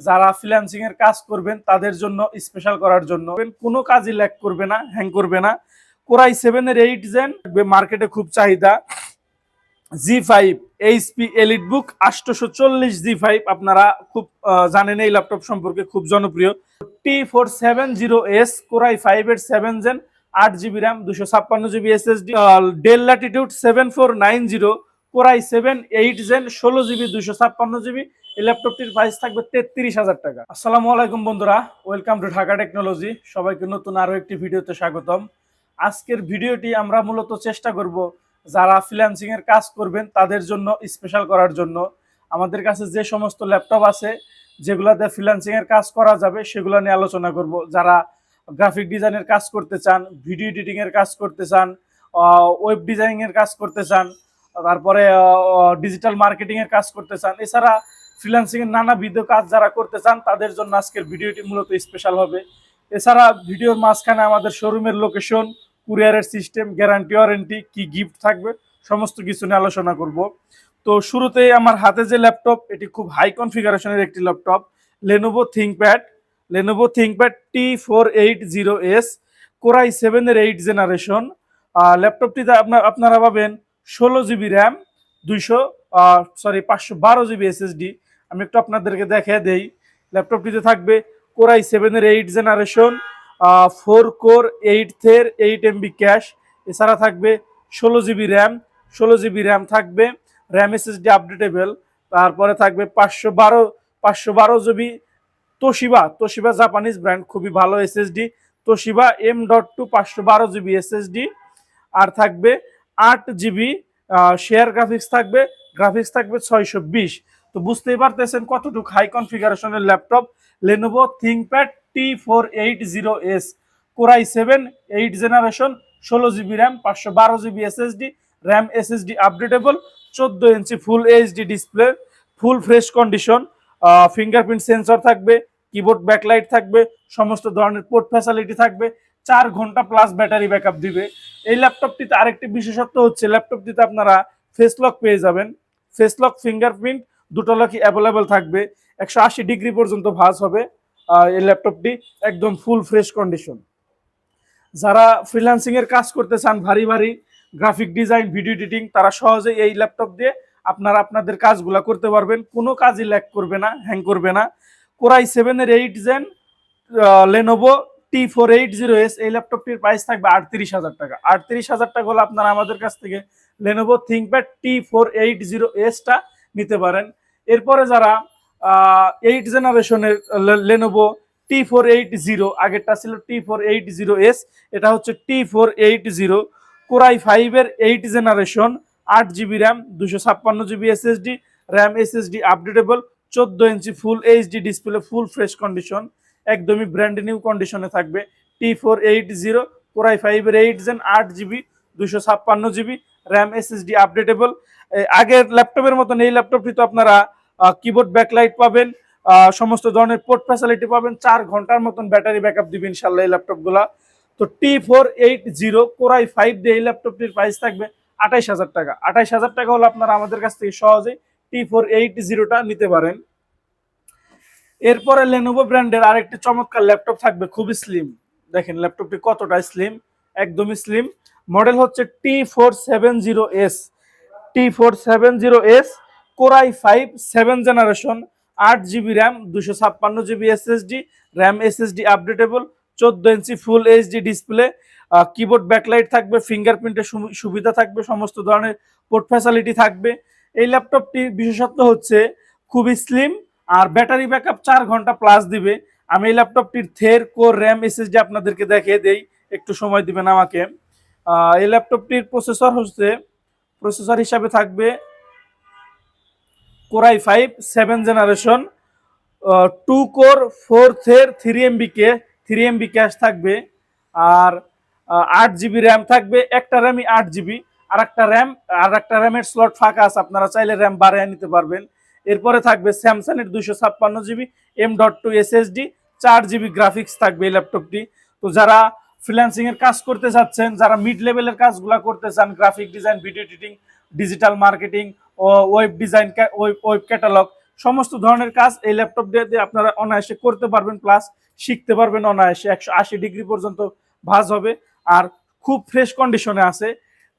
যারা ফ্রিল্যান্সিং এর কাজ করবেন, তাদের জন্য স্পেশাল করার জন্য। কোনো কাজই ল্যাক করবে না হ্যাং করবে না। কোরাই সেভেন এর এইট জেন মার্কেটে খুব চাহিদা। G five HP elite book আটশোশো চল্লিশ জি ফাইভ আপনারা খুব জানেন এই ল্যাপটপ সম্পর্কে, খুব জনপ্রিয়। T four seven zero S core i five এর সেভেন জেন আট জিবি র্যাম দুশো ছাপ্পান্ন GB SSD Dell Latitude seven four nine zero core i seven eight gen ষোলো জিবি দুশো ছাপ্পান্ন জিবি এই ল্যাপটপটির প্রাইস থাকবে তেত্রিশ হাজার টাকা। আসসালামু আলাইকুম বন্ধুরা ওয়েলকাম টু ঢাকা টেকনোলজি সবাইকে নতুন আরও একটি ভিডিওতে স্বাগতম। আজকের ভিডিওটি আমরা মূলত চেষ্টা করব যারা ফ্রিল্যান্সিংয়ের কাজ করবেন তাদের জন্য স্পেশাল করার জন্য। আমাদের কাছে যে সমস্ত ল্যাপটপ আছে, যেগুলোতে ফ্রিল্যান্সিং এর কাজ করা যাবে, সেগুলো নিয়ে আলোচনা করব। যারা গ্রাফিক ডিজাইনের কাজ করতে চান ভিডিও এডিটিংয়ের কাজ করতে চান ওয়েব ডিজাইনিং এর কাজ করতে চান তারপরে ডিজিটাল মার্কেটিং এর কাজ করতে চান। এছাড়া ফ্রিল্যান্সিং এর নানাবিধ কাজ যারা করতে চান, তাদের জন্য আজকের ভিডিওটি মূলত স্পেশাল হবে। এছাড়া ভিডিওর মাঝখানে আমাদের শোরুমের লোকেশন কুরিয়ারের সিস্টেম গ্যারান্টি ওয়ারেন্টি কি গিফট থাকবে, সমস্ত কিছু নিয়ে আলোচনা করব। তো শুরুতেই আমার হাতে যে ল্যাপটপ এটি খুব হাই কনফিগারেশনের একটি laptop Lenovo ThinkPad Lenovo ThinkPad T four eight zero S core i সেভেনের এইট জেনারেশন ল্যাপটপটিতে আপনার আপনারা পাবেন ষোলো জিবি র্যাম দুইশো সরি পাঁচশো বারো জিবি এসএসডি আমি একটু আপনাদেরকে দেখে দেই। ল্যাপটপটিতে থাকবে কোরাই সেভেনের eight generation four core eight thread eight MB cache এছাড়া থাকবে ষোলো জিবি র্যাম ষোলো জিবি র্যাম থাকবে র্যাম এসএসডি আপডেটেবল তারপরে থাকবে পাঁচশো বারো পাঁচশো বারো GB Toshiba Toshiba Japanese brand খুবই ভালো SSD Toshiba M dot two পাঁচশো বারো জিবি এসএসডি আর থাকবে আট জিবি শেয়ার গ্রাফিক্স থাকবে গ্রাফিক্স থাকবে ছয়শো বিশ। তো বুঝতেই পারতেছেন কতটুকু high কনফিগারেশনের laptop Lenovo ThinkPad T four eight zero S core i seven eight generation ষোলো জিবি র্যাম পাঁচশো বারো GB SSD RAM SSD updatable চোদ্দ inch full HD display full fresh condition fingerprint sensor থাকবে কিবোর্ড ব্যাকলাইট থাকবে, সমস্ত ধরনের port facility থাকবে চার ঘণ্টা প্লাস ব্যাটারি ব্যাকআপ দিবে। এই ল্যাপটপটিতে আরেকটি বিশেষত্ব হচ্ছে ল্যাপটপটিতে আপনারা ফেস লক পেয়ে যাবেন। ফেস লক ফিঙ্গারপ্রিন্ট দুটো লকই অ্যাভেলেবেল থাকবে। একশো আশি ডিগ্রি পর্যন্ত ভাজ হবে এই ল্যাপটপটি একদম ফুল ফ্রেশ কন্ডিশন যারা ফ্রিল্যান্সিং এর কাজ করতে চান, ভারী ভারী গ্রাফিক ডিজাইন ভিডিও এডিটিং তারা সহজে এই ল্যাপটপ দিয়ে আপনারা আপনাদের কাজগুলা করতে পারবেন। কোনো কাজই ল্যাক করবে না হ্যাং করবে না। কোরাই সেভেনের eight gen Lenovo T four eight zero S এই ল্যাপটপটির প্রাইস থাকবে আটত্রিশ হাজার টাকা। আটত্রিশ হাজার টাকা হলে আপনারা আমাদের কাছ থেকে Lenovo ThinkPad T four eight zero এসটা নিতে পারেন। এরপরে যারা এইট জেনারেশনের Lenovo T four eight zero আগেরটা ছিল T four eight zero S এটা হচ্ছে T four eight zero core i ফাইভের এইট জেনারেশন আট জিবি র্যাম দুশো ছাপ্পান্ন GB SSD RAM SSD updatable চোদ্দ inch full HD display full fresh condition একদমই ব্র্যান্ড নিউ কন্ডিশনে থাকবে। T four eight zero core i ফাইভের এইট জেন আট জিবি দুশো ছাপ্পান্ন জিবি র্যাম এসএসডি আপডেটেবল আগের ল্যাপটপের মতন এই ল্যাপটপটি তো আপনারা কিবোর্ড ব্যাকলাইট পাবেন সমস্ত ধরনের পোর্ট ফ্যাসিলিটি পাবেন, চার ঘণ্টার মতন ব্যাটারি ব্যাকআপ দিবে ইনশাল্লাহ এই ল্যাপটপগুলা তো T four eight zero core i five দিয়ে এই ল্যাপটপটির প্রাইস থাকবে আঠাইশ হাজার টাকা। আঠাইশ হাজার টাকা হলে আপনারা আমাদের কাছ থেকে সহজেই টি ফোর এইট জিরোটা নিতে পারেন। এরপরে লেনোভো ব্র্যান্ডের আরেকটি চমৎকার ল্যাপটপ থাকবে খুবই স্লিম দেখেন ল্যাপটপটি কতটা স্লিম একদমই স্লিম মডেল হচ্ছে T four seven zero S T four seven zero S core i five seven generation আট জিবি র্যাম দুশো ছাপ্পান্ন GB SSD RAM SSD updatable চোদ্দ inch full HD display keyboard backlight থাকবে ফিঙ্গারপ্রিন্টের সুবিধা থাকবে, সমস্ত ধরনের পোর্ট ফ্যাসিলিটি থাকবে। এই ল্যাপটপটির বিশেষত্ব হচ্ছে খুবই স্লিম আর ব্যাটারি ব্যাকআপ চার ঘণ্টা প্লাস দিবে। আমি এই ল্যাপটপটির থের কোর র্যাম এসএসডি আপনাদেরকে দেখিয়ে দেই। একটু সময় দিবেন আমাকে। এই ল্যাপটপটির প্রসেসর হচ্ছে প্রসেসর হিসাবে থাকবে core i five seven generation two core four thread three MB K three MB cache থাকবে। আর আট জিবি র্যাম থাকবে। একটা র্যামই আট জিবি আর একটা র্যাম আর একটা র্যামের স্লট ফাঁকা আছে। আপনারা চাইলে র্যাম বাড়িয়ে নিতে পারবেন। এরপরে থাকবে স্যামসাং এর দুইশো ছাপ্পান্ন GB M dot two SSD চার জিবি গ্রাফিক্স থাকবে এই ল্যাপটপটি তো যারা ফ্রিল্যান্সিং এর কাজ করতে চাচ্ছেন যারা মিড লেভেলের কাজগুলো করতে চান graphic design video editing digital marketing ও ওয়েব ডিজাইন ওয়েব ক্যাটালগ সমস্ত ধরনের কাজ এই ল্যাপটপ দিয়ে আপনারা অনায়াসে করতে পারবেন প্লাস শিখতে পারবেন অনায়াসে। একশো আশি ডিগ্রি পর্যন্ত ভাজ হবে। আর খুব ফ্রেশ কন্ডিশনে আছে।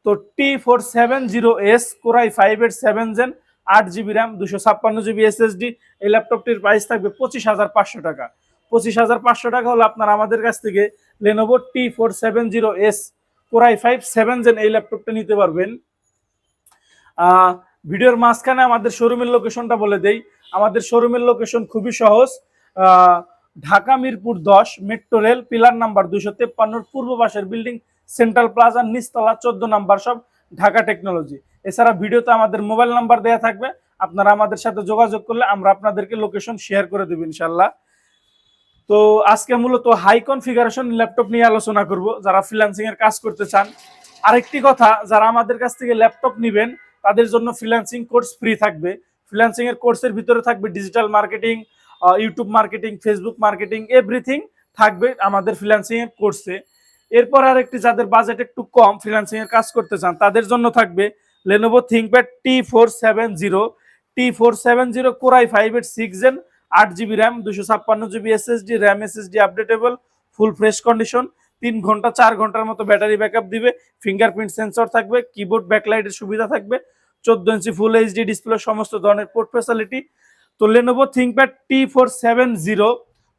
তো T four seven zero S core i five eight seven gen আট জিবি র্যাম, দুশো ছাপ্পান্ন জিবি এসএসডি এই ল্যাপটপটির প্রাইস থাকবে পঁচিশ হাজার পাঁচশো টাকা। পঁচিশ হাজার পাঁচশো টাকা হলো আপনার আমাদের কাছ থেকে Lenovo T four seven zero S core i five seven gen এই ল্যাপটপটা নিতে পারবেন। ভিডিওর মাঝখানে আমাদের শোরুমের লোকেশনটা বলে দেই। আমাদের শোরুমের লোকেশন খুবই সহজ। ঢাকা মিরপুর দশ মেট্রো রেল পিলার নাম্বার দুশো তেপ্পান্নর পূর্ব পাশের বিল্ডিং সেন্ট্রাল প্লাজা নিচতলা, চোদ্দ নাম্বার সব ঢাকা টেকনোলজি এছাড়া ভিডিওতে আমাদের মোবাইল নাম্বার দেওয়া থাকবে। আপনারা আমাদের সাথে যোগাযোগ করলে আমরা আপনাদেরকে লোকেশন শেয়ার করে দেবো ইনশাল্লাহ তো আজকে মূলত হাই কনফিগারেশন ল্যাপটপ নিয়ে আলোচনা করব, যারা ফ্রিল্যান্সিং এর কাজ করতে চান। আরেকটি কথা, যারা আমাদের কাছ থেকে ল্যাপটপ নেবেন, তাদের জন্য ফ্রিল্যান্সিং কোর্স ফ্রি থাকবে। ফ্রিল্যান্সিং এর কোর্সের ভিতরে থাকবে digital marketing YouTube marketing Facebook marketing everything থাকবে আমাদের ফ্রিল্যান্সিং এর কোর্সে এরপর আরেকটি, যাদের বাজেট একটু কম ফ্রিল্যান্সিং এর কাজ করতে চান, তাদের জন্য থাকবে Lenovo ThinkPad T four seven zero T four seven zero core i five eight six gen আট জিবি র্যাম দুশো ছাপ্পান্ন GB SSD RAM SSD updatable full fresh condition তিন ঘণ্টা, চার ঘণ্টার মতো ব্যাটারি ব্যাকআপ দিবে ফিঙ্গারপ্রিন্ট সেন্সর থাকবে কিবোর্ড ব্যাকলাইটের সুবিধা থাকবে, চোদ্দ ইঞ্চি ফুল এইচডি ডিসপ্লে সমস্ত ধরনের পোর্ট ফ্যাসিলিটি তো Lenovo ThinkPad T four seven zero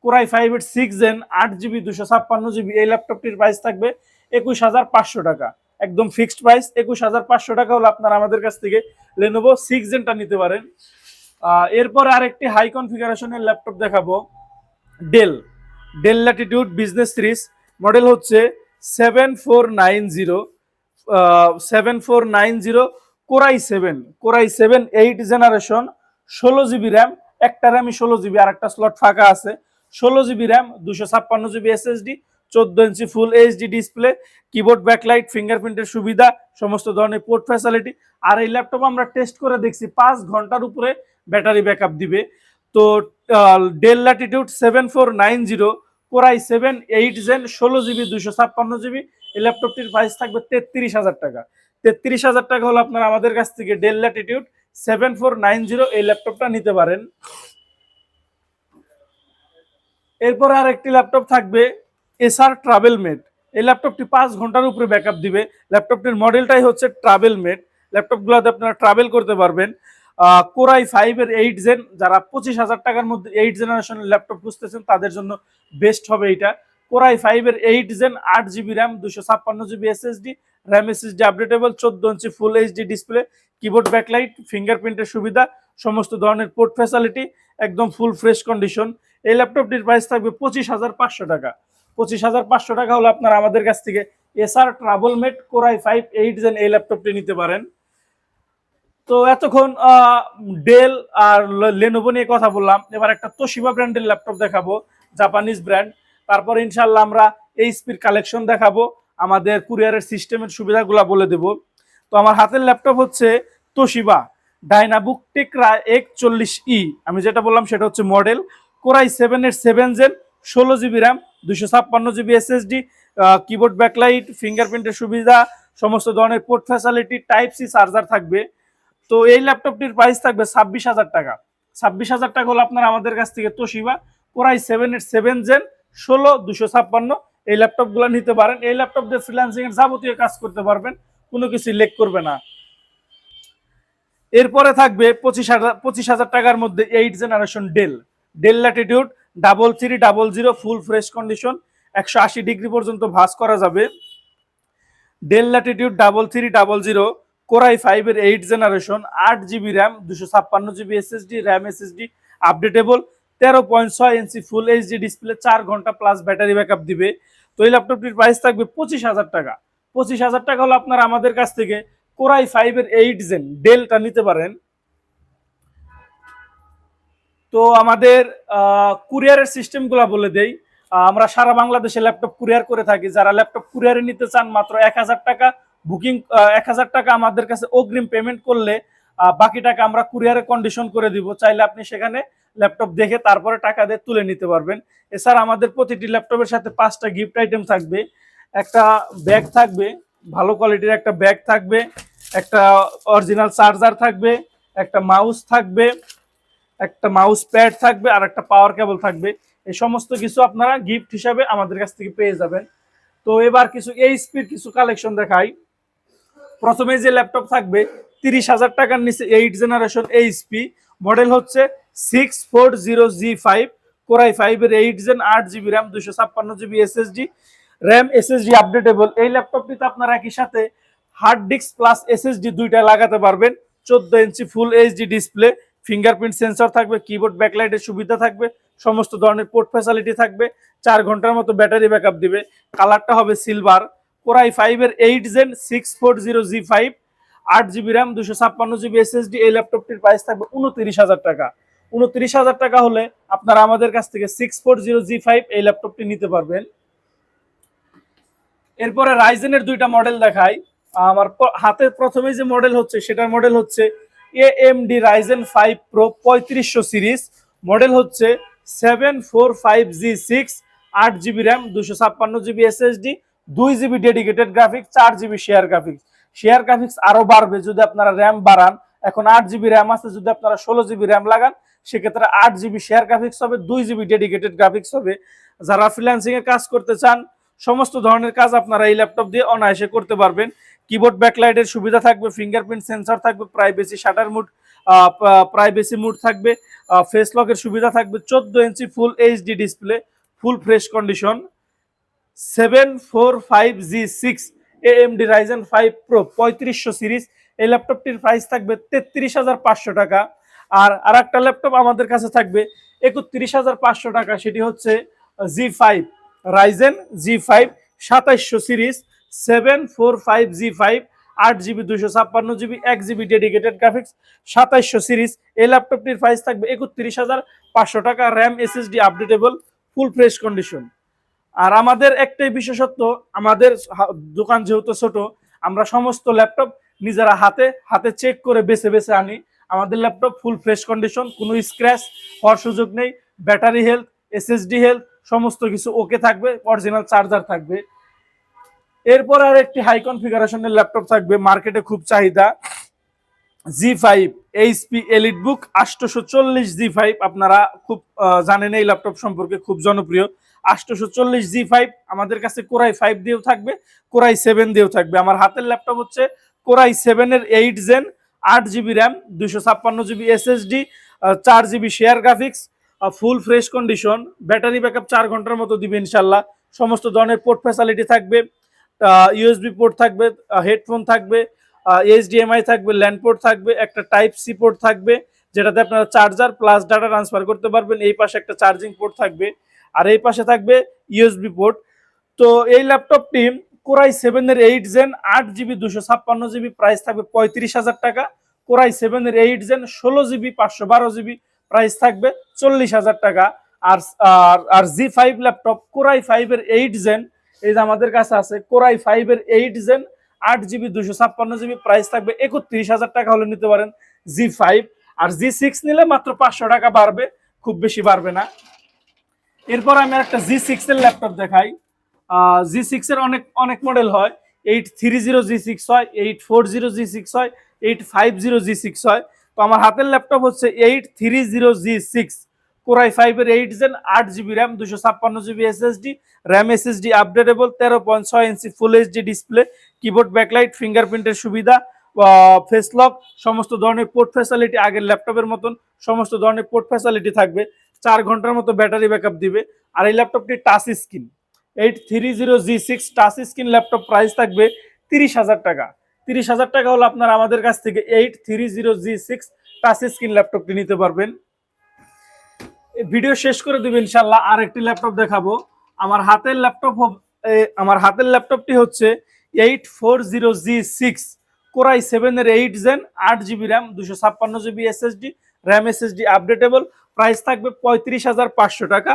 core i five eight six gen আট জিবি দুশো ছাপ্পান্ন জিবি এই ল্যাপটপটির প্রাইস থাকবে একুশ হাজার পাঁচশো টাকা। একদম ফিক্সড প্রাইস একুশ হাজার পাঁচশো টাকা হলো আপনারা আমাদের কাছ থেকে লেনোভো সিক্স জেনটা নিতে পারেন। এরপর আরেকটি হাই কনফিগারেশনের ল্যাপটপ দেখাবো। Dell Dell Latitude business series model হচ্ছে seven four nine zero seven four nine zero core i seven core i seven eight generation ষোলো জিবি র্যাম একটা র্যামই ষোলো জিবি আর একটা স্লট ফাঁকা আছে। ষোলো জিবি র্যাম দুশো ছাপ্পান্ন জিবি এসএসডি চোদ্দ inch full HD display keyboard backlight ফিঙ্গারপ্রিন্টের সুবিধা, সমস্ত ধরনের পোর্ট ফ্যাসিলিটি আর এই ল্যাপটপ আমরা টেস্ট করে দেখছি, পাঁচ ঘণ্টার উপরে ব্যাটারি ব্যাকআপ দিবে। তো Dell Latitude seven four nine zero core i seven eight gen ষোলো জিবি দুশো ছাপ্পান্ন জিবি এই ল্যাপটপটির প্রাইস থাকবে তেত্রিশ হাজার টাকা। তেত্রিশ হাজার টাকা হলো আপনারা আমাদের কাছ থেকে Dell Latitude seven four nine zero এই ল্যাপটপটা নিতে পারেন। এরপরে আর একটি ল্যাপটপ থাকবে এসআর ট্রাভেল মেড এই ল্যাপটপটি পাঁচ ঘণ্টার উপরে ব্যাকআপ দিবে। ল্যাপটপটির মডেলটাই হচ্ছে ট্রাভেল মেড ল্যাপটপগুলোতে আপনারা ট্রাভেল করতে পারবেন। কোরাই ফাইভের এইট জেন যারা পঁচিশ হাজার টাকার মধ্যে এইট জেনারেশনের ল্যাপটপ খুঁজতেছেন, তাদের জন্য বেস্ট হবে এটা কোরাই ফাইভের এইট জেন আট জিবি র্যাম দুশো ছাপ্পান্ন GB SSD RAM SSD updatable চোদ্দ inch full HD display keyboard backlight ফিঙ্গারপ্রিন্টের সুবিধা, সমস্ত ধরনের পোর্ট ফ্যাসিলিটি একদম ফুল ফ্রেশ কন্ডিশন এই ল্যাপটপটির প্রাইস থাকবে পঁচিশ হাজার পাঁচশো টাকা। পঁচিশ হাজার পাঁচশো টাকা হলো আপনারা আমাদের কাছ থেকে SR travel mate core i five eight gen এই ল্যাপটপটি নিতে পারেন। তো এতক্ষণ ডেল আর লেনোভো নিয়ে কথা বললাম। এবার একটা তোশিবা ব্র্যান্ডের ল্যাপটপ দেখাবো জাপানিজ ব্র্যান্ড তারপর ইনশাল্লাহ আমরা এইচপির কালেকশন দেখাবো, আমাদের কুরিয়ারের সিস্টেমের সুবিধাগুলো বলে দেব। তো আমার হাতের ল্যাপটপ হচ্ছে তোশিবা ডাইনাবুক টেকরা এক চল্লিশ ই আমি যেটা বললাম সেটা হচ্ছে মডেল কোরাই সেভেন এর সেভেন জেন ষোলো জিবি র্যাম দুশো ছাপ্পান্ন জিবি এসএসডি কিবোর্ড ব্যাকলাইট ফিঙ্গারপ্রিন্টের সুবিধা, সমস্ত ধরনের port facility type C charger থাকবে। তো এই ল্যাপটপটির প্রাইস থাকবে ছাব্বিশ হাজার টাকা। ছাব্বিশ হাজার টাকা হলো আপনার আমাদের কাছ থেকে তোশিবা কোরাই সেভেন এর সেভেন জেন ষোলো দুশো ছাপ্পান্ন। এই ল্যাপটপগুলো নিতে পারেন। এই ল্যাপটপ দিয়ে ফ্রিল্যান্সিং এর যাবতীয় কাজ করতে পারবেন, কোনো কিছু লেক করবে না। এরপরে থাকবে পঁচিশ হাজার পঁচিশ হাজার টাকার মধ্যে eight generation Dell Dell Latitude double three, double zero, full fresh condition, একশো আশি ডিগ্রি পর্যন্ত ভাস করা যাবে। Dell Latitude double three, double zero, core i five এর এইট জেনারেশন, আট জিবি র্যাম, দুশো ছাপ্পান্ন GB SSD, RAM SSD, updatable, তেরো পয়েন্ট ছয় ইঞ্চি ফুল এইচডি ডিসপ্লে, চার ঘণ্টা প্লাস ব্যাটারি ব্যাকআপ দিবে। তো এই ল্যাপটপটির প্রাইস থাকবে পঁচিশ হাজার টাকা। পঁচিশ হাজার টাকা হলো আপনারা আমাদের কাছ থেকে কোরাই ফাইভ এর এইট জেন, ডেলটা নিতে পারেন। তো আমাদের কুরিয়ারের সিস্টেমগুলো বলে দেই। আমরা সারা বাংলাদেশে ল্যাপটপ কুরিয়ার করে থাকি। যারা ল্যাপটপ কুরিয়ারে নিতে চান মাত্র এক হাজার টাকা বুকিং এক হাজার টাকা আমাদের কাছে অগ্রিম পেমেন্ট করলে বাকি টাকা আমরা কুরিয়ারে কন্ডিশন করে দিব। চাইলে আপনি সেখানে ল্যাপটপ দেখে তারপরে টাকা দিয়ে তুলে নিতে পারবেন। এছাড়া আমাদের প্রতিটি ল্যাপটপের সাথে পাঁচটা গিফট আইটেম থাকবে। একটা ব্যাগ থাকবে, ভালো কোয়ালিটির একটা ব্যাগ থাকবে, একটা অরিজিনাল চার্জার থাকবে, একটা মাউস থাকবে একটা মাউস প্যাড থাকবে আর একটা পাওয়ার কেবল থাকবে। এই সমস্ত কিছু আপনারা গিফট হিসাবে আমাদের কাছ থেকে পেয়ে যাবেন। তো এবার কিছু এইচপির কিছু কালেকশন দেখাই। প্রথমে যে ল্যাপটপ থাকবে, তিরিশ হাজার টাকার নিচে এইট জেনারেশন এইচপি মডেল হচ্ছে six four zero G five core i ফাইভের এইট জেন আট জিবি র্যাম দুশো ছাপ্পান্ন GB SSD RAM SSD updatable এই ল্যাপটপটিতে আপনারা একই সাথে হার্ড ডিস্ক প্লাস এসএসডি দুইটা লাগাতে পারবেন। চোদ্দ inch full HD display fingerprint sensor থাকবে কিবোর্ড ব্যাকলাইটের সুবিধা থাকবে, সমস্ত ধরনের পোর্ট ফ্যাসিলিটি থাকবে, চার ঘণ্টার মতো ব্যাটারি ব্যাকআপ দিবে। কালারটা হবে সিলভার কোরাই ফাইভের eight gen six four zero G five আট জিবি র্যাম দুশো ছাপ্পান্ন জিবি এসএসডি এই ল্যাপটপটির প্রাইস থাকবে উনত্রিশ হাজার টাকা। উনত্রিশ হাজার টাকা হলে আপনারা আমাদের কাছ থেকে six four zero G five এই ল্যাপটপটি নিতে পারবেন। এরপরে রাইজেনের দুইটা মডেল দেখাই। আমার প- হাতে প্রথমে যে মডেল হচ্ছে, সেটার মডেল হচ্ছে A M D Ryzen five pro পঁয়ত্রিশশো সিরিজ। মডেল হচ্ছে seven four five G six আট জিবি র্যাম দুশো ছাপ্পান্ন জিবি এসএসডি দুই জিবি ডেডিকেটেড গ্রাফিক্স চার GB share graphics share graphics আরও বাড়বে যদি আপনারা র্যাম বাড়ান। এখন আট জিবি র্যাম আছে, যদি আপনারা ষোলো জিবি র্যাম লাগান, সেক্ষেত্রে আট জিবি শেয়ার গ্রাফিক্স হবে, দুই জিবি ডেডিকেটেড গ্রাফিক্স হবে। যারা ফ্রিল্যান্সিং এ কাজ করতে চান সমস্ত ধরনের কাজ আপনারা এই ল্যাপটপ দিয়ে অনায়াসে করতে পারবেন। কিবোর্ড ব্যাকলাইটের সুবিধা থাকবে ফিঙ্গারপ্রিন্ট সেন্সর থাকবে privacy shutter mode privacy mode থাকবে ফেস লকের সুবিধা থাকবে, চোদ্দ inch full HD display full fresh condition seven four five G six A M AMD Ryzen five pro পঁয়ত্রিশশো সিরিজ এই ল্যাপটপটির প্রাইস থাকবে তেত্রিশ হাজার পাঁচশো টাকা। আর আর একটা ল্যাপটপ আমাদের কাছে থাকবে একত্রিশ হাজার পাঁচশো টাকা, সেটি হচ্ছে G five Ryzen G five সাতাইশশো series seven four five G five আট জিবি দুশো ছাপ্পান্ন জিবি এক জিবি ডেডিকেটেড গ্রাফিক্স সাতাইশশো সিরিজ। এই ল্যাপটপটির প্রাইস থাকবে একত্রিশ হাজার পাঁচশো টাকা RAM SSD updatable full fresh condition আর আমাদের একটাই বিশেষত্ব, আমাদের দোকান যেহেতু ছোট, আমরা সমস্ত ল্যাপটপ নিজেরা হাতে হাতে চেক করে বেছে বেছে আনি। আমাদের ল্যাপটপ ফুল ফ্রেশ কন্ডিশন কোনো স্ক্র্যাচ হওয়ার সুযোগ নেই। ব্যাটারি হেলথ এসএসডি হেলথ সমস্ত কিছু ওকে থাকবে অরিজিনাল চার্জার থাকবে। এরপর আর একটি হাই কনফিগারেশনের ল্যাপটপ থাকবে মার্কেটে খুব চাহিদা। জি ফাইভ এইচপি এলিট বুক আটশোশো চল্লিশ জি ফাইভ আপনারা খুব জানেন এই ল্যাপটপ সম্পর্কে, খুব জনপ্রিয়। আটশোশো চল্লিশ জি ফাইভ আমাদের কাছে কোরাই ফাইভ দিয়েও থাকবে কোরাই সেভেন দিয়েও থাকবে। আমার হাতের ল্যাপটপ হচ্ছে কোরাই সেভেনের এইট জেন আট জিবি র্যাম দুশো ছাপ্পান্ন জিবি এসএসডি চার GB share graphics full fresh condition battery backup চার ঘণ্টার মতো দিবে ইনশাল্লাহ। সমস্ত ধরনের পোর্ট ফ্যাসিলিটি থাকবে ইউএসবি পোর্ট থাকবে হেডফোন থাকবে এইচডিএমআই থাকবে ল্যান্ড পোর্ট থাকবে, একটা টাইপ সি পোর্ট থাকবে, যেটাতে আপনারা চার্জার প্লাস ডাটা ট্রান্সফার করতে পারবেন। এই পাশে একটা চার্জিং পোর্ট থাকবে, আর এই পাশে থাকবে ইউএসবি পোর্ট তো এই ল্যাপটপটি কোরাই সেভেনের এইট জেন আট জিবি দুশো ছাপ্পান্ন জিবি প্রাইস থাকবে পঁয়ত্রিশ হাজার টাকা। কোরাই সেভেনের এইট জেন ষোলো জিবি পাঁচশো বারো জিবি প্রাইস থাকবে চল্লিশ হাজার টাকা। আর, আর- G five laptop core i ফাইভের এইট জেন এই যে আমাদের কাছে আছে কোরাই ফাইভের এইট জেন আট জিবি দুশো ছাপ্পান্ন জিবি প্রাইস থাকবে একত্রিশ হাজার টাকা হলে নিতে পারেন জি ফাইভ আর জি সিক্স নিলে মাত্র পাঁচশো টাকা বাড়বে, খুব বেশি বাড়বে না। এরপর আমি একটা জি সিক্স এর ল্যাপটপ দেখাই। জি সিক্স এর অনেক অনেক মডেল হয়। Eight three zero G six হয় eight four zero G six হয় eight five zero G six হয়। তো আমার হাতের ল্যাপটপ হচ্ছে eight three zero G six core i ফাইভের এইট জেন আট জিবি র্যাম দুশো ছাপ্পান্ন GB SSD RAM SSD updatable তেরো পয়েন্ট ছয় inch full HD display keyboard backlight ফিঙ্গারপ্রিন্টের সুবিধা ফেস লক সমস্ত ধরনের পোর্ট ফ্যাসিলিটি আগের ল্যাপটপের মতন, সমস্ত ধরনের পোর্ট ফ্যাসিলিটি থাকবে, চার ঘণ্টার মতো ব্যাটারি ব্যাকআপ দিবে, আর এই ল্যাপটপটি touch screen eight three zero G six touch screen laptop price থাকবে তিরিশ হাজার টাকা। তিরিশ হাজার টাকা হলো আপনার আমাদের কাছ থেকে eight three zero G six touch screen ল্যাপটপটি নিতে পারবেন। ভিডিও শেষ করে দেবেন ইনশাল্লাহ আর একটি ল্যাপটপ দেখাবো। আমার হাতের ল্যাপটপ আমার হাতের ল্যাপটপটি হচ্ছে eight four zero G six core i সেভেনের এইট জেন আট জিবি র্যাম দুশো ছাপ্পান্ন GB SSD RAM SSD updatable price থাকবে পঁয়ত্রিশ হাজার পাঁচশো টাকা।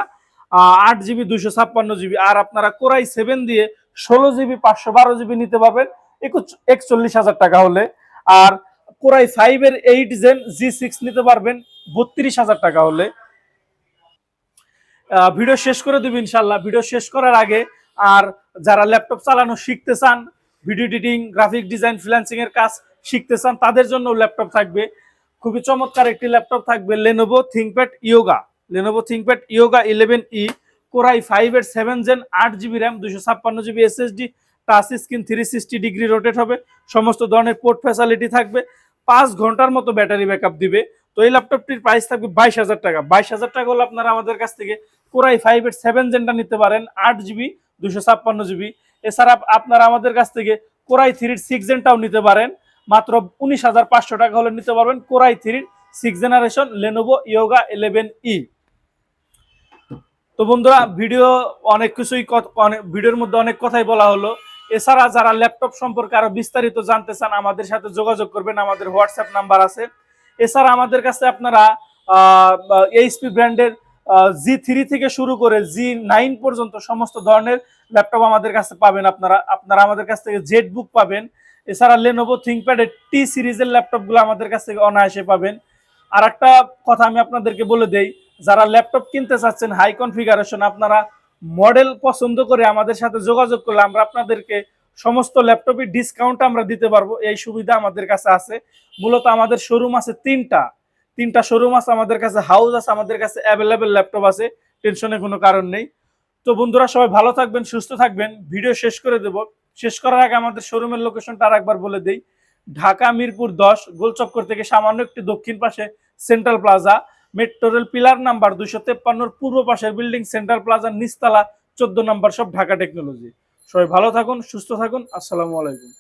আট জিবি দুশো ছাপ্পান্ন জিবি আর আপনারা কোরাই সেভেন দিয়ে ষোলো জিবি পাঁচশো বারো জিবি নিতে পারবেন। একচল্লিশ হাজার টাকা হলে। আর কোরাই ফাইভের এইট জেন জি সিক্স নিতে পারবেন, বত্রিশ হাজার টাকা হলে। ভিডিও শেষ করে দেবো ইনশাল্লাহ। ভিডিও শেষ করার আগে আর যারা ল্যাপটপ চালানো শিখতে চান, video editing, graphic design, freelancing এর কাজ শিখতে চান, তাদের জন্য ল্যাপটপ থাকবে। খুবই চমৎকার একটি ল্যাপটপ থাকবে Lenovo ThinkPad Yoga Lenovo ThinkPad Yoga eleven E core i five এর সেভেন জেন আট জিবি র্যাম দুশো ছাপ্পান্ন GB SSD touch screen three sixty degree rotate হবে, সমস্ত ধরনের পোর্ট ফ্যাসিলিটি থাকবে, পাঁচ ঘণ্টার মতো ব্যাটারি ব্যাকআপ দিবে। তো এই ল্যাপটপটির প্রাইস থাকবে বাইশ হাজার টাকা। বাইশ হাজার টাকা হলে আপনারা আমাদের কাছ থেকে কোরাই ফাইভ এর সেভেন জেনটা নিতে পারেন, আট জিবি দুশো ছাপ্পান্ন জিবি এছাড়া আপ- আপনারা আমাদের কাছ থেকে কোরাই থ্রির সিক্স জেনটাও নিতে পারেন, মাত্র উনিশ হাজার পাঁচশো টাকা হলে নিতে পারবেন কোরাই থ্রির six generation Lenovo Yoga eleven E তো বন্ধুরা ভিডিও অনেক কিছুই অনেক ভিডিওর মধ্যে অনেক কথাই বলা হলো। এছাড়া যারা ল্যাপটপ সম্পর্কে আরও বিস্তারিত জানতে চান, আমাদের সাথে যোগাযোগ করবেন, আমাদের হোয়াটসঅ্যাপ নাম্বার আছে। এছাড়া আমাদের কাছে আপনারা এইচপি ব্র্যান্ডের জি থ্রি থেকে শুরু করে জি নাইন পর্যন্ত সমস্ত ধরনের ল্যাপটপ আমাদের কাছে পাবেন আপনারা। আপনারা আমাদের কাছ থেকে জেড বুক পাবেন। এছাড়া লেনোভো থিঙ্কপ্যাডের টি সিরিজের ল্যাপটপগুলো আমাদের কাছ থেকে অনায়াসে পাবেন। আর একটা কথা আমি আপনাদেরকে বলে দেই, যারা ল্যাপটপ কিনতে চাচ্ছেন হাই কনফিগারেশন আপনারা মডেল পছন্দ করে আমাদের সাথে যোগাযোগ করলে আমরা আপনাদেরকে সমস্ত ল্যাপটপের ডিসকাউন্ট আমরা দিতে পারব। এই সুবিধা আমাদের কাছে আছে। মূলত আমাদের শোরুম আছে তিনটা। তিনটা শোরুম আছে আমাদের কাছে হাউস আছে আমাদের কাছে অ্যাভেলেবেল ল্যাপটপ আছে। টেনশনের কোনো কারণ নেই। তো বন্ধুরা, সবাই ভালো থাকবেন, সুস্থ থাকবেন। ভিডিও শেষ করে দেব। শেষ করার আগে আমাদের শোরুমের লোকেশনটা আর একবার বলে দেই। ঢাকা মিরপুর দশ, গোলচক্কর থেকে সামান্য একটি দক্ষিণ পাশে central plaza metro rail pillar number দুইশো তেপ্পান্নর পূর্ব পাশের বিল্ডিং সেন্ট্রাল প্লাজার নিচতলা চোদ্দ নাম্বার সব ঢাকা টেকনোলজি। সবাই ভালো থাকুন, সুস্থ থাকুন, আসসালামু আলাইকুম।